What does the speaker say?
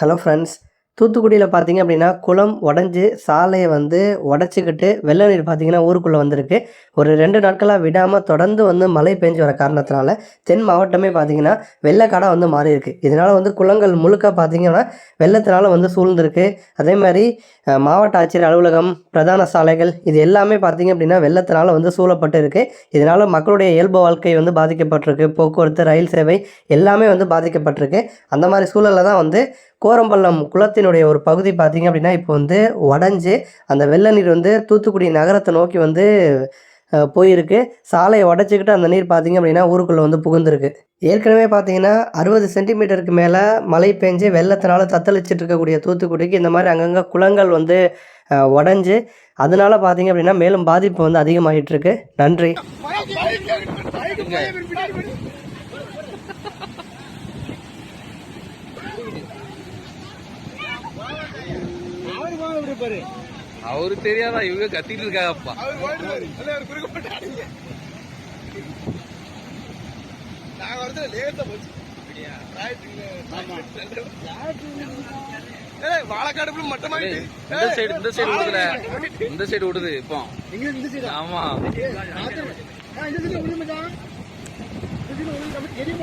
Hello friends தூத்துக்குடியில் பார்த்தீங்க அப்படின்னா குளம் உடஞ்சி சாலையை வந்து உடச்சிக்கிட்டு வெள்ள நீர் பார்த்தீங்கன்னா ஊருக்குள்ளே வந்திருக்கு. ஒரு ரெண்டு நாட்களாக விடாமல் தொடர்ந்து வந்து மழை பெஞ்சு வர காரணத்தினால தென் மாவட்டமே பார்த்தீங்கன்னா வெள்ளக்காடாக வந்து மாறி இருக்கு இதனால் வந்து குளங்கள் முழுக்க பார்த்தீங்கன்னா வெள்ளத்தினால வந்து சூழ்ந்திருக்கு. அதே மாதிரி மாவட்ட ஆட்சியர் அலுவலகம் பிரதான சாலைகள் இது எல்லாமே பார்த்தீங்க அப்படின்னா வெள்ளத்தினால வந்து சூழப்பட்டு இருக்கு இதனால் மக்களுடைய இயல்பு வாழ்க்கை வந்து பாதிக்கப்பட்டிருக்கு. போக்குவரத்து ரயில் சேவை எல்லாமே வந்து பாதிக்கப்பட்டிருக்கு. அந்த மாதிரி சூழலில் தான் வந்து கோரம்பள்ளம் குளத்தினுடைய ஒரு பகுதி பார்த்தீங்க அப்படின்னா இப்போ வந்து உடஞ்சி அந்த வெள்ள நீர் வந்து தூத்துக்குடி நகரத்தை நோக்கி வந்து போயிருக்கு சாலையை உடச்சிக்கிட்டு அந்த நீர் பார்த்தீங்க அப்படின்னா ஊருக்குள்ளே வந்து புகுந்திருக்கு ஏற்கனவே பார்த்தீங்கன்னா அறுபது சென்டிமீட்டருக்கு மேலே மழை பெஞ்சு வெள்ளத்தினால தத்தளிச்சிட்டு இருக்கக்கூடிய தூத்துக்குடிக்கு இந்த மாதிரி அங்கங்கே குளங்கள் வந்து உடஞ்சி அதனால பார்த்தீங்க அப்படின்னா மேலும் பாதிப்பு வந்து அதிகமாகிட்டு இருக்கு நன்றி அவரு தெரியாதா? இவங்க கத்திட்டு இருக்காங்கப்பா வாழைக்காடு மட்டமா ஏய், இந்த சைடு இந்த சைடு விடுதுல இந்த சைடு விடுது இப்போ. ஆமா. தெரியும்